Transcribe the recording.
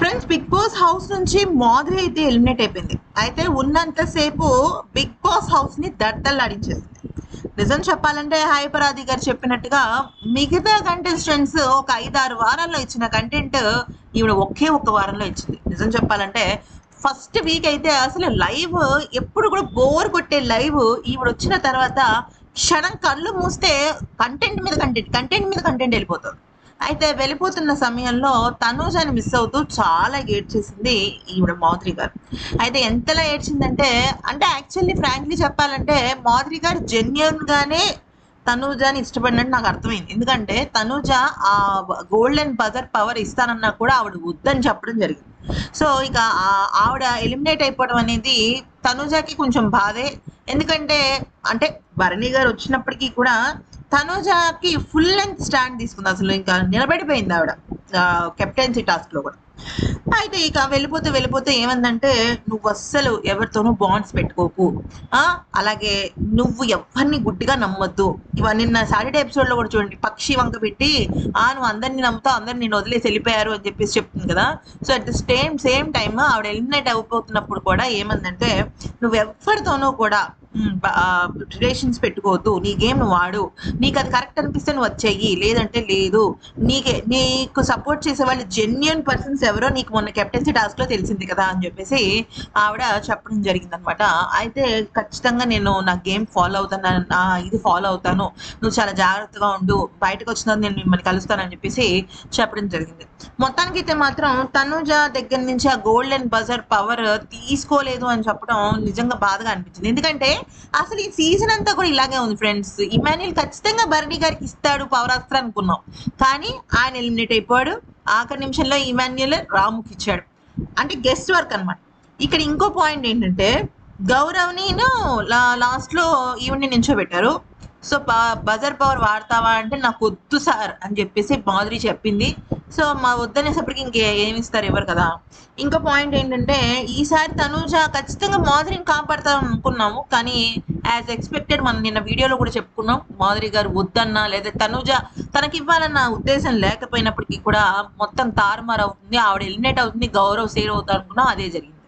Friends big boss house నుంచి మాధురి అయితే eliminate అయిపోయింది. అయితే ఉన్నంతసేపు బిగ్ బాస్ హౌస్ని దద్దల్లాడించేసింది నిజం చెప్పాలంటే హైపరాది గారు చెప్పినట్టుగా మిగతా కంటెస్టెంట్స్ ఒక ఐదారు వారాల్లో ఇచ్చిన కంటెంట్ ఈవిడ ఒకే ఒక్క వారంలో ఇచ్చింది. నిజం చెప్పాలంటే ఫస్ట్ వీక్ అయితే అసలు లైవ్ ఎప్పుడు కూడా బోర్ కొట్టే లైవ్ ఈవిడ వచ్చిన తర్వాత క్షణం కళ్ళు మూస్తే కంటెంట్ మీద కంటెంట్ కంటెంట్ మీద కంటెంట్ వెళ్ళిపోతుంది. అయితే వెళ్ళిపోతున్న సమయంలో తనూజాని మిస్ అవుతూ చాలా ఏడ్చేసింది ఈవిడ మాధురి గారు. అయితే ఎంతలా ఏడ్చిందంటే అంటే యాక్చువల్లీ ఫ్రాంక్లీ చెప్పాలంటే మాధురి గారు జెన్యున్ గానే తనూజాని ఇష్టపడినట్టు నాకు అర్థమైంది. ఎందుకంటే తనూజ ఆ గోల్డెన్ బజర్ పవర్ ఇస్తానన్నా కూడా ఆవిడ వద్దని చెప్పడం జరిగింది. సో ఇక ఆవిడ ఎలిమినేట్ అయిపోవడం అనేది తనూజాకి కొంచెం బాధే. ఎందుకంటే అంటే భరణి గారు వచ్చినప్పటికీ కూడా తనూజాకి ఫుల్ లెంత్ స్టాండ్ తీసుకుంది అసలు ఇంకా నిలబడిపోయింది ఆవిడ కెప్టెన్సీ టాస్క్లో కూడా. అయితే ఇక వెళ్ళిపోతే వెళ్ళిపోతే ఏమందంటే నువ్వు అస్సలు ఎవరితోనూ బాండ్స్ పెట్టుకోకు. ఆ అలాగే నువ్వు ఎవరిని గుడ్డిగా నమ్మొద్దు. ఇవ నిన్న సాటర్డే ఎపిసోడ్లో కూడా చూడండి పక్షి వంక పెట్టి ఆ నువ్వు అందరిని నమ్ముతావు అందరిని నేను వదిలేసి వెళ్ళిపోయారు అని చెప్పేసి చెప్తుంది కదా. So at the same same time ఆవిడ ఎలిమినేట్ అయిపోతున్నప్పుడు కూడా ఏమందంటే నువ్వు ఎవరితోనూ కూడా రిలేషన్స్ పెట్టుకోవద్దు. నీ గేమ్ నువ్వు ఆడు. నీకు అది కరెక్ట్ అనిపిస్తే నువ్వు వచ్చేయి లేదంటే లేదు. నీకే నీకు సపోర్ట్ చేసే వాళ్ళు జెన్యున్ పర్సన్స్ ఎవరో నీకు మొన్న కెప్టెన్సీ టాస్క్లో తెలిసింది కదా అని చెప్పేసి ఆవిడ చెప్పడం జరిగింది అనమాట అయితే ఖచ్చితంగా నేను నా గేమ్ ఫాలో అవుతాను. నా ఇది ఫాలో అవుతాను. నువ్వు చాలా జాగ్రత్తగా ఉండు. బయటకు వచ్చిన నేను మిమ్మల్ని కలుస్తానని చెప్పేసి చెప్పడం జరిగింది. మొత్తానికి అయితే మాత్రం తనుజ దగ్గర నుంచి ఆ గోల్డెన్ బజర్ పవర్ తీసుకోలేదు అని చెప్పడం నిజంగా బాధగా అనిపించింది. ఎందుకంటే అసలు ఈ సీజన్ అంతా కూడా ఇలాగే ఉంది ఫ్రెండ్స్. ఇమాన్యుల్ ఖచ్చితంగా బర్నీ గారికి ఇస్తాడు పవర్ అస్త్ర అనుకున్నాం. కానీ ఆయన ఎలిమినేట్ అయిపోయాడు. ఆఖరి నిమిషంలో ఇమాన్యుల్ రాముకి ఇచ్చాడు. అంటే గెస్ట్ వర్క్ అనమాట ఇక్కడ ఇంకో పాయింట్ ఏంటంటే గౌరవ్ని లాస్ట్లో లాస్ట్లో నించోబెట్టారు. సో బజర్ పవర్ వాడతావా అంటే నాకు వద్దు సార్ అని చెప్పేసి మాధురి చెప్పింది. సో మా వద్దనేసప్పటికి ఇంకే ఏమి ఇస్తారు ఎవరు కదా. ఇంకో పాయింట్ ఏంటంటే ఈసారి తనూజ ఖచ్చితంగా మాధురిని కాపాడతాం అనుకున్నాము. కానీ యాజ్ ఎక్స్పెక్టెడ్ మనం నిన్న వీడియోలో కూడా చెప్పుకున్నాం. మాధురి గారు వద్దన్నా లేదా తనూజ తనకి ఇవ్వాలన్న ఉద్దేశం లేకపోయినప్పటికీ కూడా మొత్తం తారుమారు అవుతుంది ఆవిడ ఎలిమినేట్ అవుతుంది గౌరవ్ సేవ్ అవుతా అనుకున్నాం అదే జరిగింది.